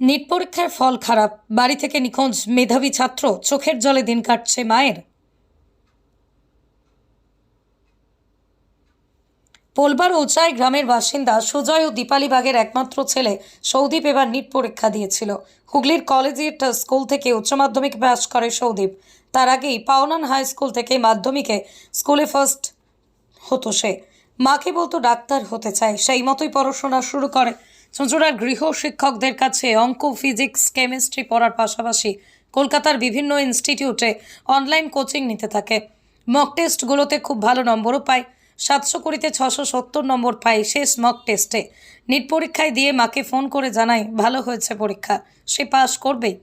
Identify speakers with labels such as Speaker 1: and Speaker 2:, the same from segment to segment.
Speaker 1: NEET পরীক্ষার ফল খারাপ, বাড়ি থেকে নিখোঁজ মেধাবী ছাত্র, চোখের জলে দিন কাটছে মায়ের। পোলবার ওচাই গ্রামের বাসিন্দা সুজয় ও দীপালি বাগের একমাত্র ছেলে সৌদীপ এবার নিট পরীক্ষা দিয়েছিল। হুগলির কলেজিয়েট স্কুল থেকে উচ্চ মাধ্যমিক পাস করে সৌদীপ। তার আগেই পাওনান হাই স্কুল থেকে মাধ্যমিকে স্কুলে ফার্স্ট হতো সে। মাকে বলতো ডাক্তার হতে চায়, সেই মতোই পড়াশোনা শুরু করে। চুঁচুড়ার গৃহ শিক্ষকদের কাছে অঙ্ক, ফিজিক্স, কেমিস্ট্রি পড়ার পাশাপাশি কলকাতার বিভিন্ন ইনস্টিটিউটে অনলাইন কোচিং নিতে থাকে। মক টেস্টগুলোতে খুব ভালো নম্বরও পায়। সাতশো কুড়িতে ছশো সত্তর নম্বর পায় শেষ মক টেস্টে। নিট পরীক্ষায় দিয়ে মাকে ফোন করে জানায় ভালো হয়েছে পরীক্ষা, সে পাস করবেই।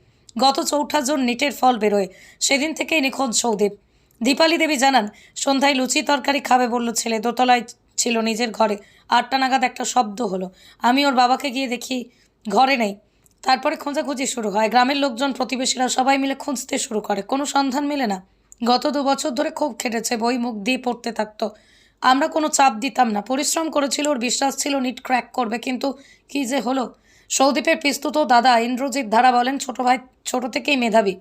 Speaker 1: গত চৌঠা জুন নিটের ফল বেরোয়, সেদিন থেকেই নিখোঁজ সৌদীপ দীপালি দেবী জানান, সন্ধ্যায় লুচি তরকারি খাবে বলল ছেলে, দোতলায় ছিল নিজের ঘরে। আটটা নাগাদ একটা শব্দ হলো। আমি ওর বাবাকে গিয়ে দেখি ঘরে নেই। তারপরে খোঁজাখুঁজি শুরু হয়। গ্রামের লোকজন, প্রতিবেশীরা সবাই মিলে খুঁজতে শুরু করে। কোনো সন্ধান মেলে না। গত দু বছর ধরে খুব খেটেছে, বই মুখ দিয়ে পড়তে থাকতো। আমরা কোনো চাপ দিতাম না। পরিশ্রম করেছিল, ওর বিশ্বাস ছিল, নিট ক্র্যাক করবে, কিন্তু কি যে হলো? সৌদীপের পিস্তুত দাদা ইন্দ্রজিৎ ধারা বলেন, ছোট ভাই, ছোট থেকেই মেধাবী।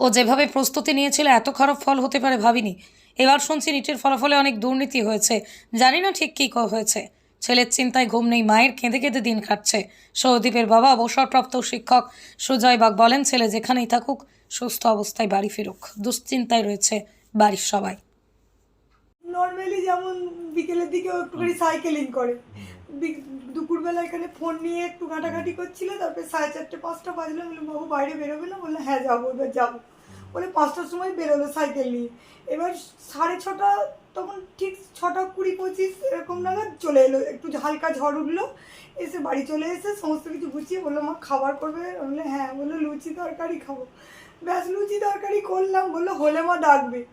Speaker 1: ও যেভাবে প্রস্তুতি নিয়েছিল, এত খারাপ ফল হতে পারে ভাবিনি। এবার শুনছি নিটের ফলাফলে অনেক দুর্নীতি হয়েছে। জানি না ঠিক কী হয়েছে। ছেলের চিন্তায় ঘুম নেই, মায়ের কেঁদে কেঁদে দিন কাটছে। সৌদীপের বাবা অবসরপ্রাপ্ত শিক্ষক সুজয় বাগ বলেন, ছেলে যেখানেই থাকুক, সুস্থ অবস্থায় বাড়ি ফিরুক। দুশ্চিন্তায় রয়েছে বাড়ির সবাই।
Speaker 2: নর্মালি যেমন বিকেলের দিকে একটুখানি সাইকেলিং করে। দুপুরবেলা এখানে ফোন নিয়ে একটু ঘাটাঘাটি করছিল, তারপরে সাড়ে চারটে, পাঁচটা বাজলো। বললাম, বাবু, বাইরে বেরোবে না? বলল হ্যাঁ যাব, এবার যাব। বলে পাঁচটার সময় বেরোলো সাইকেল নিয়ে। এবার সাড়ে ছটা, তখন ঠিক ছটা কুড়ি পঁচিশ এরকম নাগাদ চলে এলো। একটু হালকা ঝড় উঠল, এসে বাড়ি চলে এসে সমস্ত কিছু গুছিয়ে বলল, মা, খাবার করবে? আমি বললাম হ্যাঁ। বলল, লুচি তরকারি খাব। ব্যাস, লুচি তরকারি করলাম। বলল, হলে মা ডাকবে।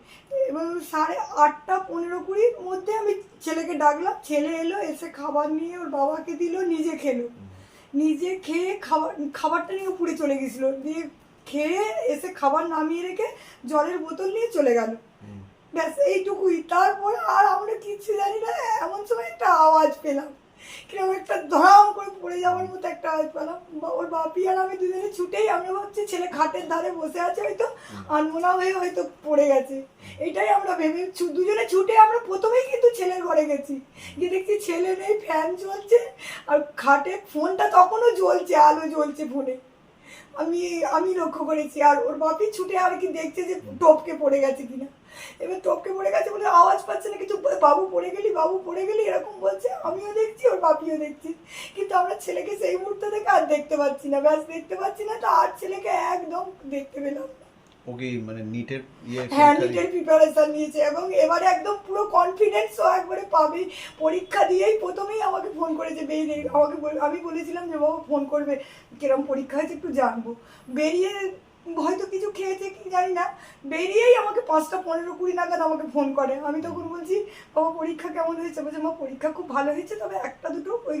Speaker 2: এবং সাড়ে আটটা পনেরো কুড়ির মধ্যে আমি ছেলেকে ডাকলাম। ছেলে এলো, এসে খাবার নিয়ে ওর বাবাকে দিল, নিজে খেলো। নিজে খেয়ে খাবার, খাবারটা নিয়ে পুড়ে চলে গেছিল। দিয়ে খেয়ে এসে খাবার নামিয়ে রেখে জলের বোতল নিয়ে চলে গেল। ব্যাস এইটুকুই। তারপর আর আমরা কিচ্ছু জানি না এমন সময় একটা আওয়াজ পেলাম। কীরকম একটা ধরাম করে পড়ে যাওয়ার মতো একটা আওয়াজ পেলাম। বা- ওর বাপি আর আমি দুজনে ছুটেই আমরা ভাবছি ছেলে খাটের ধারে বসে আছে হয়তো আনমোনা হয়ে হয়তো পড়ে গেছে। এটাই আমরা ভেবে দুজনে ছুটে আমরা প্রথমেই কিন্তু ছেলের ঘরে গেছি। গিয়ে দেখছি ছেলে নেই ফ্যান চলছে আর খাটে ফোনটা তখনও জ্বলছে আলো জ্বলছে ফোনে। আমি আমি লক্ষ্য করেছি, আর ওর বাপি ছুটে আর কি দেখছে যে টপকে পড়ে গেছে কিনা। এবার টপকে পড়ে গেছে বলে আওয়াজ পাচ্ছে না, কিছু বাবু পড়ে গেলি, বাবু পড়ে গেলি, এরকম বলছে, আমিও দেখছি, ওর বাপিও দেখছি। কিন্তু আমরা ছেলেকে সেই মুহূর্তে থেকে আর দেখতে পাচ্ছি না, ব্যাস দেখতে পাচ্ছি না, তো আর ছেলেকে একদম দেখতে পেলাম
Speaker 3: ওকে মানে নিটের ইয়ে
Speaker 2: হ্যাঁ নিটের প্রিপারেশন নিয়েছে এবং এবারে একদম পুরো কনফিডেন্স ও একবারে পাবে। পরীক্ষা দিয়েই প্রথমেই আমাকে ফোন করেছে বেরিয়ে আমাকে আমি বলেছিলাম যে বাবা ফোন করবে কিরম পরীক্ষা হয়েছে একটু জানব। বেরিয়ে হয়তো কিছু খেয়েছে কি জানি না বেরিয়েই আমাকে পাঁচটা পনেরো কুড়ি নাগাদ আমাকে ফোন করে। আমি তখন বলছি বাবা পরীক্ষা কেমন হয়েছে? বলছে মা পরীক্ষা খুব ভালো হয়েছে তবে একটা দুটো ওই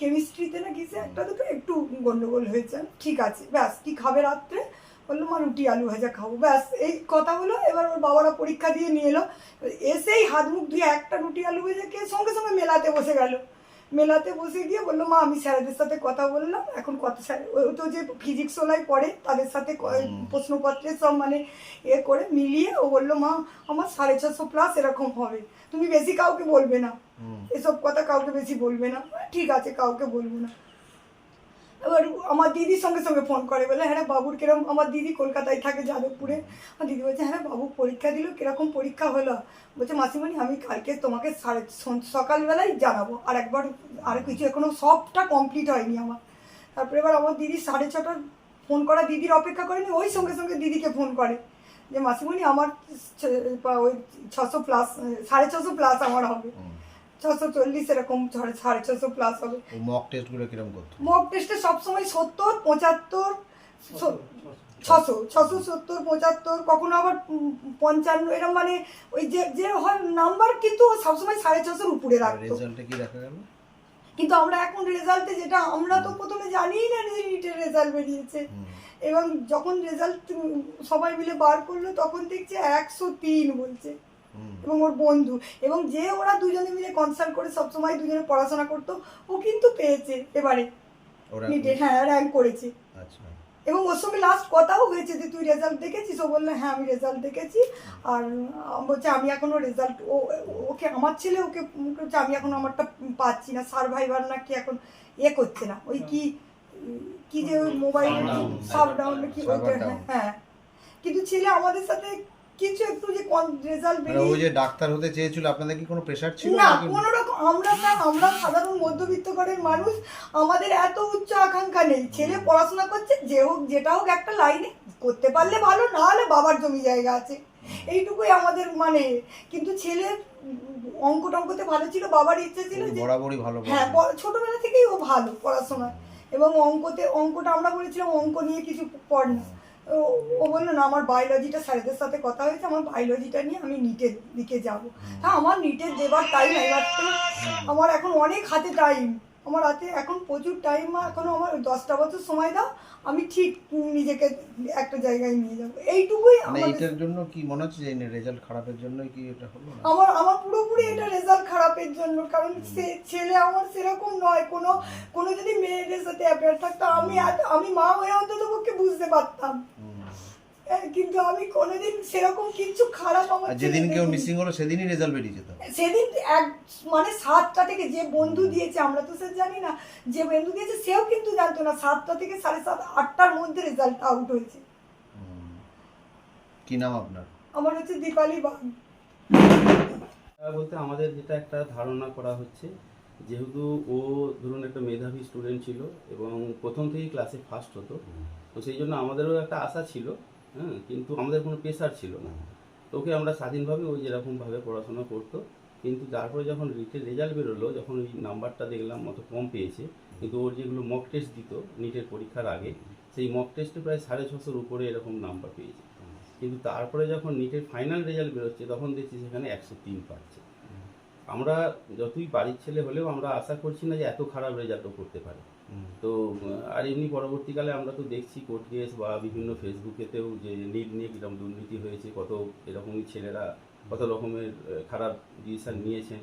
Speaker 2: কেমিস্ট্রিতে না কিসে একটা দুটো একটু গন্ডগোল হয়েছে। ঠিক আছে ব্যাস কি খাবে রাত্রে? বলল মা রুটি আলু ভাজা খাব। ব্যাস এই কথা হলো। এবার ওর বাবারা পরীক্ষা দিয়ে নিয়ে এলো। এসেই হাত মুখ ধুয়ে একটা রুটি আলু ভাজা খেয়ে সঙ্গে সঙ্গে মেলাতে বসে গেল। মেলাতে বসে গিয়ে বলল মা আমি স্যারেদের সাথে কথা বললাম। এখন কত স্যার? ও তো যে ফিজিক্স ওলাই পড়ে তাদের সাথে। প্রশ্নপত্রের সব মানে এ করে মিলিয়ে ও বলল মা আমার সাড়ে ছশো প্লাস এরকম হবে। তুমি বেশি কাউকে বলবে না। এসব কথা কাউকে বেশি বলবে না। ঠিক আছে কাউকে বলব না। এবার আমার দিদির সঙ্গে সঙ্গে ফোন করে, বলে হ্যাঁ বাবুর কিরম, আমার দিদি কলকাতায় থাকে, যাদবপুরে? আমার দিদি বলছে হ্যাঁ বাবু, পরীক্ষা দিল, কীরকম পরীক্ষা হলো? বলছে, মাসিমণি, আমি কালকে তোমাকে সাড়ে সকালবেলায় জানাব, আর একবার, আর কিছু এখনও সবটা কমপ্লিট হয়নি আমার। তারপরে এবার আমার দিদি সাড়ে ছটার ফোন করা, দিদির অপেক্ষা করেনি, ওই সঙ্গে সঙ্গে দিদিকে ফোন করে, যে, মাসিমণি, আমার ওই ছশো প্লাস সাড়ে ছশো প্লাস আমার হবে। ছশো চল্লিশ এরকম সাড়ে ছশো প্লাস হবে।
Speaker 3: মক টেস্টগুলো কীরকম করতো?
Speaker 2: মক টেস্টে সবসময় সত্তর পঁচাত্তর ছশো ছশো সত্তর পঁচাত্তর কখনো আবার পঞ্চান্ন এরকম মানে ওই যে যে হয় নাম্বার কিন্তু সবসময় সাড়ে ছশোর উপরে রাখতো।
Speaker 3: রেজাল্টে কি দেখা গেল?
Speaker 2: কিন্তু আমরা এখন রেজাল্টে যেটা আমরা তো প্রথমে জানিই না যে নিটের রেজাল্ট বেরিয়েছে। এবং যখন রেজাল্ট সবাই মিলে বার করল তখন দেখছে একশো তিন বলছে। এবং ওর বন্ধু। এবং যে ওরা দুজনে মিলে কনসাল্ট করে সবসময় দুজনে পড়াশোনা করতো ও কিন্তু পেয়েছে এবারে। নিটে হ্যাঁ র্যাঙ্ক করেছে।
Speaker 3: আচ্ছা।
Speaker 2: এবং ওর সঙ্গে লাস্ট কথাও হয়েছে যে তুই রেজাল্ট দেখেছিস? ও বলল হ্যাঁ আমি রেজাল্ট দেখেছি। আর বলছে আমি এখনও রেজাল্ট ও ওকে আমার ছেলে ওকে বলছে আমি এখন আমারটা পাচ্ছি না। সার্ভাইভার না কি এখন এ করছে না। ওই কি কি যে ওই মোবাইল সাব ডাউন কি ওইটা হ্যাঁ। কিন্তু ছেলে আমাদের সাথে কিছু একটু যে রেজাল্ট
Speaker 3: মানে ওই যে ডাক্তার হতে চেয়েছিল আপনাদের কি কোনো প্রেশার ছিল
Speaker 2: না কোনো রকম আমরা স্যার আমরা সাধারণ মধ্যবিত্ত ঘরের মানুষ আমাদের এত উচ্চ আকাঙ্ক্ষা নেই। ছেলে পড়াশোনা করছে যে হোক যেটা হোক একটা লাইনে করতে পারলে ভালো না হলে বাবার জমি জায়গা আছে। এইটুকুই আমাদের মানে কিন্তু ছেলে অঙ্ক টঙ্কতে ভালো ছিল বাবার ইচ্ছে ছিল যে
Speaker 3: বরাবরই ভালো
Speaker 2: হ্যাঁ ছোটবেলা থেকেই ও ভালো পড়াশোনায় এবং অঙ্কতে অঙ্কটা আমরা বলেছিলাম অঙ্ক নিয়ে কিছু পড় না। ও- বলল না আমার বায়োলজিটা স্যারেদের সাথে কথা হয়েছে আমার বায়োলজিটা নিয়ে আমি নিটের দিকে যাব। হ্যাঁ আমার নিটের দেবার টাইম এবার তো আমার এখন অনেক হাতে টাইম আমার হাতে এখন প্রচুর টাইম এখনও আমার দশটা বছর সময় দাও আমি ঠিক নিজেকে একটা জায়গায় নিয়ে যাব। এইটুকুই
Speaker 3: মানে এইটার জন্য কি মনে হচ্ছে যে রেজাল্ট খারাপের জন্যই কি এটা হলো
Speaker 2: আমার আমার পুরোপুরি এটা রেজাল্ট খারাপের জন্য কারণ সে ছেলে আমার সেরকম নয়। কোনো কোনো যদি মেয়েদের সাথে অ্যাফেয়ার থাকতো আমি আমি মা হয়ে অন্তত পক্ষে বুঝতে পারতাম। কিন্তু আমি কোনোদিন সেরকম কিছু খারাপ আমার
Speaker 3: যেদিন কেউ মিসিং হলো সেদিনই রেজাল্ট বেরিয়েছে তো।
Speaker 2: সেদিন এক মানে সাতটা থেকে যে বন্ধু দিয়েছে আমরা তো স্যার জানি না যে বন্ধু দিয়েছে সেও কিন্তু জানতো না। সাতটা থেকে সাড়ে সাত আটটার মধ্যে রেজাল্ট আউট হয়েছে।
Speaker 3: কি নাম আপনার?
Speaker 2: আমার হচ্ছে দীপালি বাগ।
Speaker 4: বলতে আমাদের যেটা একটা ধারণা করা হচ্ছে যেহেতু ও ধরুন একটা মেধাবী স্টুডেন্ট ছিল এবং প্রথম থেকেই ক্লাসে ফার্স্ট হতো তো সেই জন্য আমাদেরও একটা আশা ছিল হ্যাঁ কিন্তু আমাদের কোনো প্রেশার ছিল না। তোকে আমরা স্বাধীনভাবে ওই যেরকমভাবে পড়াশোনা করতো কিন্তু তারপরে যখন রিটের রেজাল্ট বেরোলো যখন ওই নাম্বারটা দেখলাম অত কম পেয়েছে কিন্তু ওর যেগুলো মক টেস্ট দিত নিটের পরীক্ষার আগে সেই মক টেস্টে প্রায় সাড়ে ছশোর উপরে এরকম নাম্বার পেয়েছে। কিন্তু তারপরে যখন নিটের ফাইনাল রেজাল্ট বেরোচ্ছে তখন দেখছি সেখানে একশো তিন পাচ্ছে। আমরা যতই বাড়ির ছেলে হলেও আমরা আশা করছি না যে এত খারাপ রেজাল্টও করতে পারে। তো আর এমনি পরবর্তীকালে আমরা তো দেখছি কোর্ট কেস বা বিভিন্ন ফেসবুকেতেও যে নিট নিয়ে কীরকম দুর্নীতি হয়েছে কত এরকমই ছেলেরা কত রকমের খারাপ ডিসিশন নিয়েছেন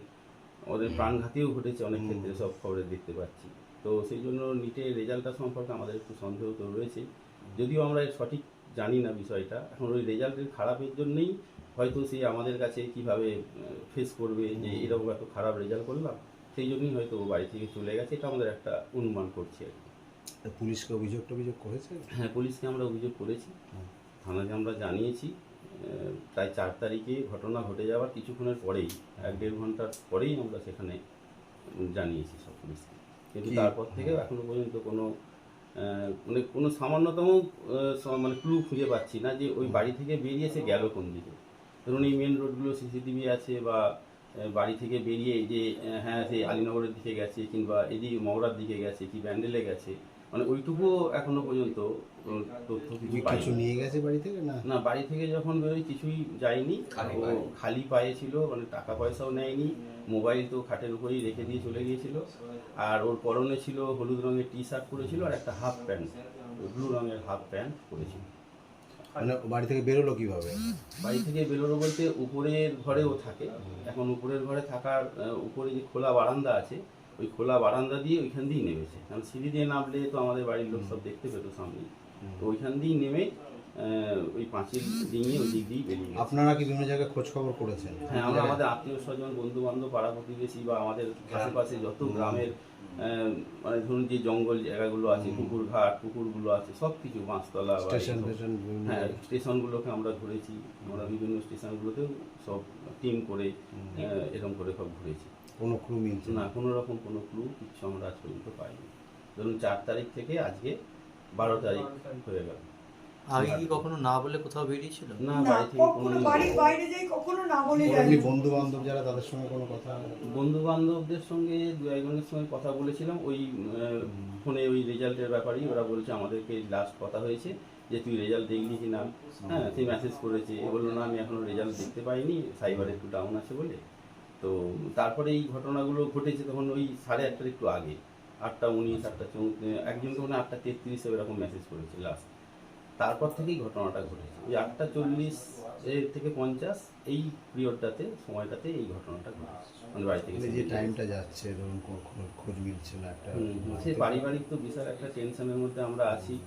Speaker 4: ওদের প্রাণঘাতীও ঘটেছে অনেক ক্ষেত্রে সব খবরে দেখতে পাচ্ছি। তো সেই জন্য নিটের রেজাল্টটা সম্পর্কে আমাদের একটু সন্দেহ তো রয়েছে। যদিও আমরা এর সঠিক জানি না বিষয়টা এখন ওই রেজাল্টের খারাপের জন্যই হয়তো সে আমাদের কাছে কীভাবে ফেস করবে যে এরকম এত খারাপ রেজাল্ট করলাম। সেই জন্যই হয়তো ও বাড়ি থেকে চলে গেছে এটা আমাদের একটা অনুমান করছি আর কি।
Speaker 3: পুলিশকে অভিযোগ টভিযোগ করেছে?
Speaker 4: হ্যাঁ পুলিশকে আমরা অভিযোগ করেছি। থানাকে আমরা জানিয়েছি প্রায় চার তারিখে ঘটনা ঘটে যাওয়ার কিছুক্ষণের পরেই এক দেড় ঘণ্টার পরেই আমরা সেখানে জানিয়েছি সব পুলিশকে। কিন্তু তারপর থেকে এখনও পর্যন্ত কোনো মানে কোনো সামান্যতম মানে ক্লু খুঁজে পাচ্ছি না যে ওই বাড়ি থেকে বেরিয়ে সে গেল কোন দিকে। ধরুন এই মেন রোডগুলো সিসিটিভি আছে বা বাড়ি থেকে বেরিয়ে এই যে হ্যাঁ সেই আলিনগরের দিকে গেছে কিংবা এদিকে মগরার দিকে গেছে কি ব্যান্ডেলে গেছে মানে ওইটুকুও এখনও পর্যন্ত তথ্য কিছু
Speaker 3: নিয়ে গেছে বাড়ি থেকে না?
Speaker 4: না বাড়ি থেকে যখন বেরোই কিছুই যায়নি ও খালি পায়ে ছিল মানে টাকা পয়সাও নেয়নি মোবাইল তো খাটের উপরেই রেখে দিয়ে চলে গিয়েছিল আর ওর পরনে ছিল হলুদ রঙের টি শার্ট পরেছিল আর একটা হাফ প্যান্ট ব্লু রঙের হাফ প্যান্ট পরেছিল।
Speaker 3: মানে বাড়ি থেকে বেরোলো কীভাবে?
Speaker 4: বাড়ি থেকে বেরোলো বলতে উপরের ঘরেও থাকে। এখন উপরের ঘরে থাকার উপরে যে খোলা বারান্দা আছে, ওই খোলা বারান্দা দিয়ে ওইখান দিয়েই নেমেছে। কারণ সিঁড়ি দিয়ে নামলে তো আমাদের বাড়ির লোক সব দেখতে পেতো সামনে তো ওইখান দিয়েই নেমে ওই পাঁচিল ডিঙিয়ে ওই দিক দিয়েই বেরিয়ে
Speaker 3: আপনারা কি বিভিন্ন জায়গায় খোঁজ খবর করেছেন?
Speaker 4: হ্যাঁ আমরা আমাদের আত্মীয় স্বজন বন্ধু বান্ধব পাড়া প্রতিবেশী বা আমাদের আশেপাশে যত গ্রামের মানে ধরুন যে জঙ্গল জায়গাগুলো আছে পুকুর ঘাট পুকুরগুলো আছে সব কিছু বাঁশতলা
Speaker 3: স্টেশন বিভিন্ন
Speaker 4: হ্যাঁ স্টেশনগুলোকে আমরা ঘুরেছি আমরা বিভিন্ন স্টেশনগুলোতেও সব টিম করে এরকম করে সব ঘুরেছি।
Speaker 3: কোনো ক্লু মিলছে
Speaker 4: না? কোনো রকম কোনো ক্লু কিছু আমরা আজ পর্যন্ত পাইনি। ধরুন চার তারিখ থেকে আজকে বারো তারিখ। হয়ে গেল।
Speaker 5: আগে কি কখনো না বলে কোথাও বেরিয়েছিল?
Speaker 4: না
Speaker 2: না
Speaker 4: বাড়ি থেকে
Speaker 2: কখনো
Speaker 4: কোনো
Speaker 2: বাড়ির বাইরে যাই কখনো না বলে যাই।
Speaker 3: এমনি বন্ধু বান্ধব যারা তাদের সঙ্গে কোনো কথা
Speaker 4: বন্ধু বান্ধবদের সঙ্গে দু একজনের সঙ্গে কথা বলেছিলাম। ওই ফোনে ওই রেজাল্টের ব্যাপারেই ওরা বলছে আমাদেরকে লাস্ট কথা হয়েছে যে তুই রেজাল্ট দেখলি কি না? হ্যাঁ সেই মেসেজ করেছে। এ বলল না আমি এখনও রেজাল্ট দেখতে পাইনি। সাইবার একটু ডাউন আছে বলে। তো তারপরে এই ঘটনাগুলো ঘটেছে তখন ওই সাড়ে আটটার একটু আগে। আটটা উনিশ আটটা চৌ একজনকে মানে আটটা তেত্রিশে এরকম মেসেজ করেছে লাস্ট তারপর থেকেই ঘটনাটা ঘটেছে। ওই আটটা চল্লিশ এর থেকে পঞ্চাশ এই পিরিয়ডটাতে সময়টাতে এই ঘটনাটা ঘটেছে। মানে বাড়ি থেকে
Speaker 3: মানে যে টাইমটা যাচ্ছে ধরুন খোঁজ- মিলছে না একটা
Speaker 4: সে পারিবারিক তো বিশাল একটা টেনশনের মধ্যে আমরা আছি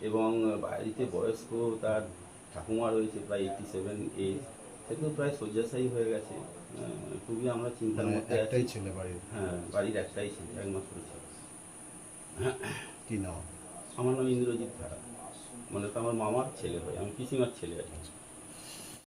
Speaker 4: এবং বাড়িতে বয়স্ক তার ঠাকুমা রয়েছে প্রায় এইটি সেভেন এজ সে তো প্রায় শয্যাশায়ী হয়ে গেছে। খুবই আমরা চিন্তার
Speaker 3: মানে
Speaker 4: মধ্যে
Speaker 3: একটাই ছেলে বাড়ির?
Speaker 4: হ্যাঁ বাড়ির একটাই ছিল একমাত্র ছিল।
Speaker 3: কি নাম?
Speaker 4: আমার নাম ইন্দ্রজিৎ ধারা। মানে তো আমার মামার ছেলে হয় আমি পিসিমার ছেলে আছি